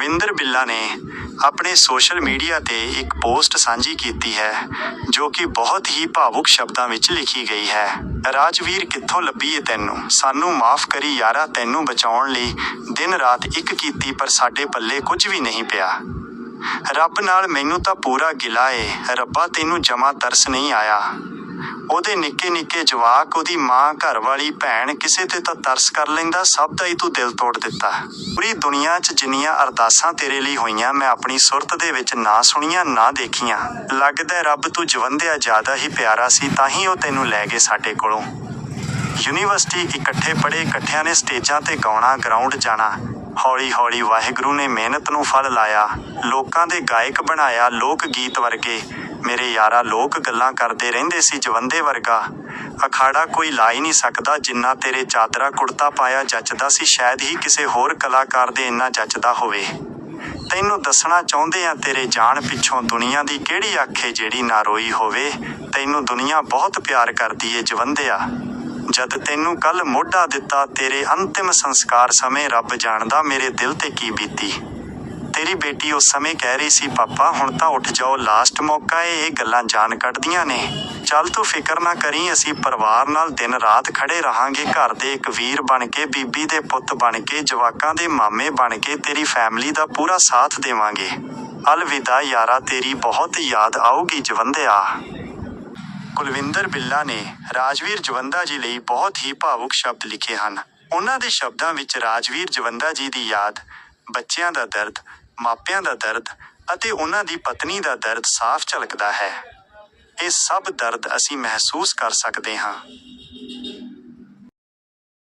ਕੁਲਵਿੰਦਰ ਬਿੱਲਾ ਨੇ ਆਪਣੇ social media ਤੇ ਇੱਕ ਪੋਸਟ ਸਾਂਝੀ ਕੀਤੀ ਹੈ, ਜੋ ਕਿ ਬਹੁਤ ਹੀ ਭਾਵੁਕ ਸ਼ਬਦਾਂ ਵਿੱਚ ਲਿਖੀ ਗਈ ਹੈ। ਰਾਜਵੀਰ, ਕਿੱਥੋਂ ਲੱਭੀ ਏ ਤੈਨੂੰ? ਸਾਨੂੰ ਮਾਫ ਕਰੀ ਯਾਰਾ, ਤੈਨੂੰ ਬਚਾਉਣ ਲਈ ਦਿਨ ਰਾਤ ਇੱਕ ਕੀਤੀ, ਪਰ ਸਾਡੇ ਪੱਲੇ ਕੁਝ ਵੀ ਨਹੀਂ ਪਿਆ। ਰੱਬ ਨਾਲ ਮੈਨੂੰ ਤਾਂ ਪੂਰਾ ਗਿਲਾ ਏ, ਰੱਬਾ ਤੈਨੂੰ ਜਮਾ ਤਰਸ ਨਹੀਂ ਆਇਆ। ਉਹਦੇ ਨਿੱਕੇ ਨਿੱਕੇ ਜਵਾਕ, ਉਹਦੀ ਮਾਂ ਘਰ ਵਾਲੀ ਭੈਣ ਕਿਸੇ ਤੇ ਤਾਂ ਤਰਸ ਕਰ ਲੈਂਦਾ, ਸਭ ਦਾ ਹੀ ਤੂੰ ਦਿਲ ਤੋੜ ਦਿੱਤਾ। ਪੂਰੀ ਦੁਨੀਆ 'ਚ ਜਿੰਨੀਆਂ ਅਰਦਾਸਾਂ ਤੇਰੇ ਲਈ ਹੋਈਆਂ, ਮੈਂ ਆਪਣੀ ਸੁਰਤ ਦੇ ਵਿੱਚ ਨਾ ਸੁਣੀਆਂ, ਨਾ ਦੇਖੀਆਂ। ਲੱਗਦਾ ਰੱਬ ਤੂੰ ਜਵੰਦਿਆ ਜ਼ਿਆਦਾ ਹੀ ਪਿਆਰਾ ਸੀ, ਤਾਂ ਹੀ ਉਹ ਤੈਨੂੰ ਲੈ ਗਏ ਸਾਡੇ ਕੋਲੋਂ। ਯੂਨੀਵਰਸਿਟੀ ਇਕੱਠੇ ਪੜ੍ਹੇ, ਇਕੱਠਿਆਂ ਨੇ ਸਟੇਜਾਂ ਤੇ ਗਾਉਣਾ, ਗਰਾਊਂਡ ਜਾਣਾ। ਹੌਲੀ ਹੌਲੀ ਵਾਹਿਗੁਰੂ ਨੇ ਮਿਹਨਤ ਨੂੰ ਫਲ ਲਾਇਆ। ਲੋਕਾਂ ਦੇ ਗਾਇਕ ਬਣਾਇਆ ਲੋਕ ਗੀਤ ਵਰਗੇ। ਮੇਰੇ ਯਾਰਾ ਲੋਕ ਗੱਲਾਂ ਕਰਦੇ ਰਹਿੰਦੇ ਸੀ ਜਵੰਦੇ ਵਰਗਾ। ਅਖਾੜਾ ਕੋਈ ਲਾ ਹੀ ਨਹੀਂ ਸਕਦਾ ਜਿੰਨਾ ਤੇਰੇ ਚਾਦਰਾ ਕੁੜਤਾ ਪਾਇਆ ਜੱਚਦਾ ਸੀ, ਸ਼ਾਇਦ ਹੀ ਕਿਸੇ ਹੋਰ ਕਲਾਕਾਰ ਦੇ ਇੰਨਾ ਜੱਚਦਾ ਹੋਵੇ। ਤੈਨੂੰ ਦੱਸਣਾ ਚਾਹੁੰਦੇ ਆ ਤੇਰੇ ਜਾਣ ਪਿੱਛੋਂ ਦੁਨੀਆ ਦੀ ਕਿਹੜੀ ਆਖੇ ਜਿਹੜੀ ਨਾ ਰੋਈ ਹੋਵੇ? ਤੈਨੂੰ ਦੁਨੀਆ ਬਹੁਤ ਪਿਆਰ ਕਰਦੀ ਏ ਜਵੰਦਿਆ ਜਦ ਤੈਨੂੰ ਕੱਲ ਮੋਢਾ ਦਿੱਤਾ ਤੇਰੇ ਅੰਤਿਮ ਸੰਸਕਾਰ ਸਮੇਂ ਰੱਬ ਜਾਣਦਾ ਮੇਰੇ ਦਿਲ ਤੇ ਕੀ ਬੀਤੀ। ਤੇਰੀ ਬੇਟੀ ਉਸ ਸਮੇਂ ਕਹਿ ਰਹੀ ਸੀ, ਪਾਪਾ, ਹੁਣ ਤਾਂ ਉੱਠ ਜਾਓ ਲਾਸਟ ਮੌਕਾ ਏ ਇਹ ਗੱਲਾਂ ਜਾਨ ਕੱਢਦੀਆਂ ਨੇ। ਚੱਲ ਤੂੰ ਫਿਕਰ ਨਾ ਕਰੀ, ਅਸੀਂ ਪਰਿਵਾਰ ਨਾਲ ਦਿਨ ਰਾਤ ਖੜੇ ਰਹਾਂਗੇ, ਘਰ ਦੇ ਇੱਕ ਵੀਰ ਬਣ ਕੇ, ਬੀਬੀ ਦੇ ਪੁੱਤ ਬਣ ਕੇ, ਜਵਾਕਾਂ ਦੇ ਮਾਮੇ ਬਣ ਕੇ, ਤੇਰੀ ਫੈਮਿਲੀ ਦਾ ਪੂਰਾ ਸਾਥ ਦੇਵਾਂਗੇ। ਅਲਵਿਦਾ ਯਾਰਾ, ਤੇਰੀ ਬਹੁਤ ਯਾਦ ਆਊਗੀ ਜਵੰਦਿਆ। ਕੁਲਵਿੰਦਰ ਬਿੱਲਾ ਨੇ ਰਾਜਵੀਰ ਜਵੰਦਾ ਜੀ ਲਈ ਬਹੁਤ ਹੀ ਭਾਵੁਕ ਸ਼ਬਦ ਲਿਖੇ ਹਨ। ਉਹਨਾਂ ਦੇ ਸ਼ਬਦਾਂ ਵਿੱਚ ਰਾਜਵੀਰ ਜਵੰਦਾ ਜੀ ਦੀ ਯਾਦ ਬੱਚਿਆਂ ਦਾ ਦਰਦ ਮਾਪਿਆਂ ਦਾ ਦਰਦ ਅਤੇ ਉਹਨਾਂ ਦੀ ਪਤਨੀ ਦਾ ਦਰਦ ਸਾਫ਼ ਝਲਕਦਾ ਹੈ। ਇਹ ਸਭ ਦਰਦ ਅਸੀਂ ਮਹਿਸੂਸ ਕਰ ਸਕਦੇ ਹਾਂ।